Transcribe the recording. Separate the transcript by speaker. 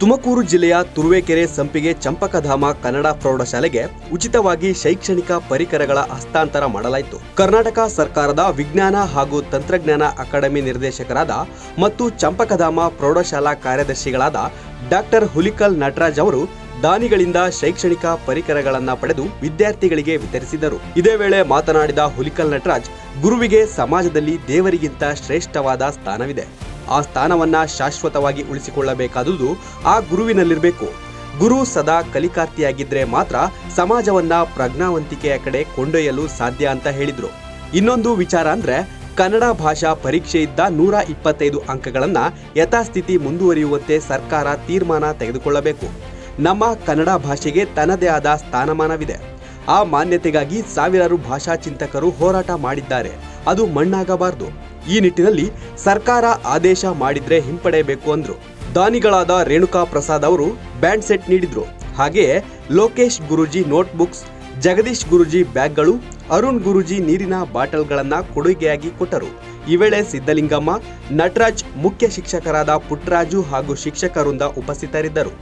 Speaker 1: ತುಮಕೂರು ಜಿಲ್ಲೆಯ ತುರುವೇಕೆರೆ ಸಂಪಿಗೆ ಚಂಪಕಧಾಮ ಕನ್ನಡ ಪ್ರೌಢಶಾಲೆಗೆ ಉಚಿತವಾಗಿ ಶೈಕ್ಷಣಿಕ ಪರಿಕರಗಳ ಹಸ್ತಾಂತರ ಮಾಡಲಾಯಿತು. ಕರ್ನಾಟಕ ಸರ್ಕಾರದ ವಿಜ್ಞಾನ ಹಾಗೂ ತಂತ್ರಜ್ಞಾನ ಅಕಾಡೆಮಿ ನಿರ್ದೇಶಕರಾದ ಮತ್ತು ಚಂಪಕಧಾಮ ಪ್ರೌಢಶಾಲಾ ಕಾರ್ಯದರ್ಶಿಗಳಾದ ಡಾಕ್ಟರ್ ಹುಲಿಕಲ್ ನಟರಾಜ್ ಅವರು ದಾನಿಗಳಿಂದ ಶೈಕ್ಷಣಿಕ ಪರಿಕರಗಳನ್ನು ಪಡೆದು ವಿದ್ಯಾರ್ಥಿಗಳಿಗೆ ವಿತರಿಸಿದರು. ಇದೇ ವೇಳೆ ಮಾತನಾಡಿದ ಹುಲಿಕಲ್ ನಟರಾಜ್, ಗುರುವಿಗೆ ಸಮಾಜದಲ್ಲಿ ದೇವರಿಗಿಂತ ಶ್ರೇಷ್ಠವಾದ ಸ್ಥಾನವಿದೆ. ಆ ಸ್ಥಾನವನ್ನ ಶಾಶ್ವತವಾಗಿ ಉಳಿಸಿಕೊಳ್ಳಬೇಕಾದುದು ಆ ಗುರುವಿನಲ್ಲಿರಬೇಕು. ಗುರು ಸದಾ ಕಲಿಕಾರ್ತಿಯಾಗಿದ್ರೆ ಮಾತ್ರ ಸಮಾಜವನ್ನ ಪ್ರಜ್ಞಾವಂತಿಕೆಯ ಕಡೆ ಕೊಂಡೊಯ್ಯಲು ಸಾಧ್ಯ ಅಂತ ಹೇಳಿದ್ರು. ಇನ್ನೊಂದು ವಿಚಾರ ಅಂದ್ರೆ ಕನ್ನಡ ಭಾಷಾ ಪರೀಕ್ಷೆ ಇದ್ದ ನೂರ ಇಪ್ಪತ್ತೈದು ಅಂಕಗಳನ್ನು ಯಥಾಸ್ಥಿತಿ ಮುಂದುವರಿಯುವಂತೆ ಸರ್ಕಾರ ತೀರ್ಮಾನ ತೆಗೆದುಕೊಳ್ಳಬೇಕು. ನಮ್ಮ ಕನ್ನಡ ಭಾಷೆಗೆ ತನ್ನದೇ ಆದ ಸ್ಥಾನಮಾನವಿದೆ. ಆ ಮಾನ್ಯತೆಗಾಗಿ ಸಾವಿರಾರು ಭಾಷಾ ಚಿಂತಕರು ಹೋರಾಟ ಮಾಡಿದ್ದಾರೆ. ಅದು ಮಣ್ಣಾಗಬಾರದು. ಈ ನಿಟ್ಟಿನಲ್ಲಿ ಸರ್ಕಾರ ಆದೇಶ ಮಾಡಿದ್ರೆ ಹಿಂಪಡೆಯಬೇಕು ಅಂದ್ರು. ದಾನಿಗಳಾದ ರೇಣುಕಾ ಪ್ರಸಾದ್ ಅವರು ಬ್ಯಾಂಡ್ ಸೆಟ್ ನೀಡಿದ್ರು. ಹಾಗೆಯೇ ಲೋಕೇಶ್ ಗುರೂಜಿ ನೋಟ್ಬುಕ್ಸ್, ಜಗದೀಶ್ ಗುರುಜಿ ಬ್ಯಾಗ್ಗಳು, ಅರುಣ್ ಗುರುಜಿ ನೀರಿನ ಬಾಟಲ್ಗಳನ್ನು ಕೊಡುಗೆಯಾಗಿ ಕೊಟ್ಟರು. ಈ ವೇಳೆ ಸಿದ್ದಲಿಂಗಮ್ಮ ನಟರಾಜ್ ಮುಖ್ಯ ಶಿಕ್ಷಕರಾದ ಪುಟ್ಟರಾಜು ಹಾಗೂ ಶಿಕ್ಷಕರಿಂದ ಉಪಸ್ಥಿತರಿದ್ದರು.